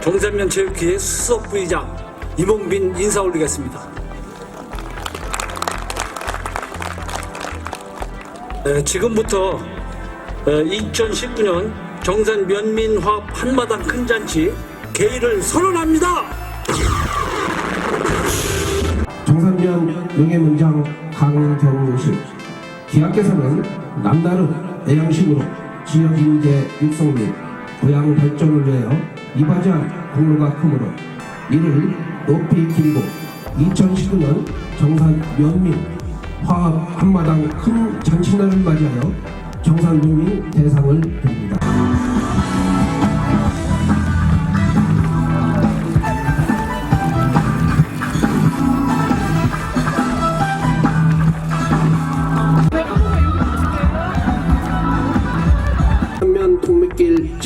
정산면 체육회의 수석 부의장 이몽빈 인사 올리겠습니다. 네, 지금부터 2019년 정산 면민화합 한마당 큰 잔치 개의를 선언합니다. 정산면 명예문장 강경실 기하께서는 남다른 애양심으로 지역 인재 육성 및 고향 발전을 위하여 이바지한 공로가 크므로 이를 높이 기리고 2019년 정산 면민 화합 한마당 큰 잔치날을 맞이하여 정산 면민 대상을 드립니다.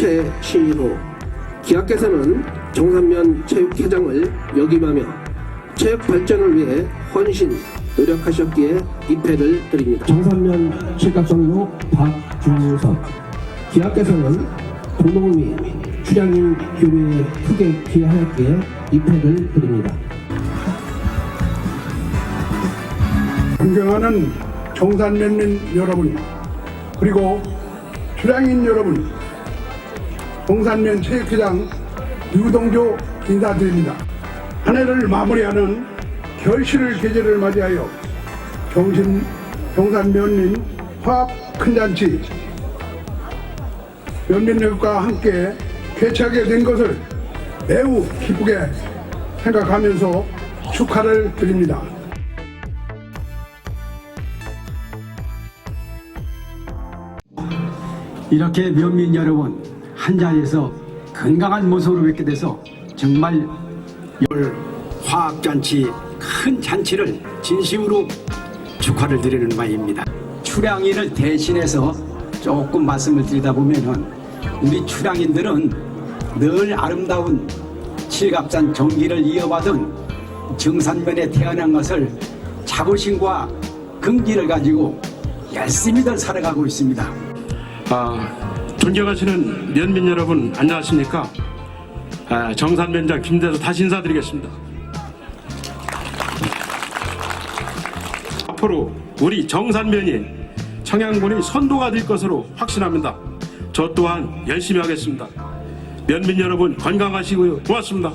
최신호 기하께서는 정산면 체육회장을 역임하며 체육 발전을 위해 헌신 노력하셨기에 입회를 드립니다. 정산면 칠갑선로 박준석 기하께서는 공동 및 출향인 교류에 크게 기여하였기에 입회를 드립니다. 존경하는 정산면민 여러분 그리고 출향인 여러분 정산면 체육회장 유동조 인사드립니다. 한 해를 마무리하는 결실을 계절을 맞이하여 정신 정산면민 화합 큰잔치 면민들과 함께 개최하게 된 것을 매우 기쁘게 생각하면서 축하를 드립니다. 이렇게 면민 여러분 한 자리에서 건강한 모습으로 뵙게 돼서 정말 열 화합잔치 큰 잔치를 진심으로 축하를 드리는 바입니다. 출향인을 대신해서 조금 말씀을 드리다 보면은 우리 출향인들은 늘 아름다운 칠갑산 정기를 이어받은 정산면에 태어난 것을 자부심과 긍지를 가지고 열심히들 살아가고 있습니다. 아, 존경하시는 면민 여러분 안녕하십니까? 아, 정산면장 김대수 다시 인사드리겠습니다. 앞으로 우리 정산면이 청양군의 선도가 될 것으로 확신합니다. 저 또한 열심히 하겠습니다. 면민 여러분 건강하시고요. 고맙습니다.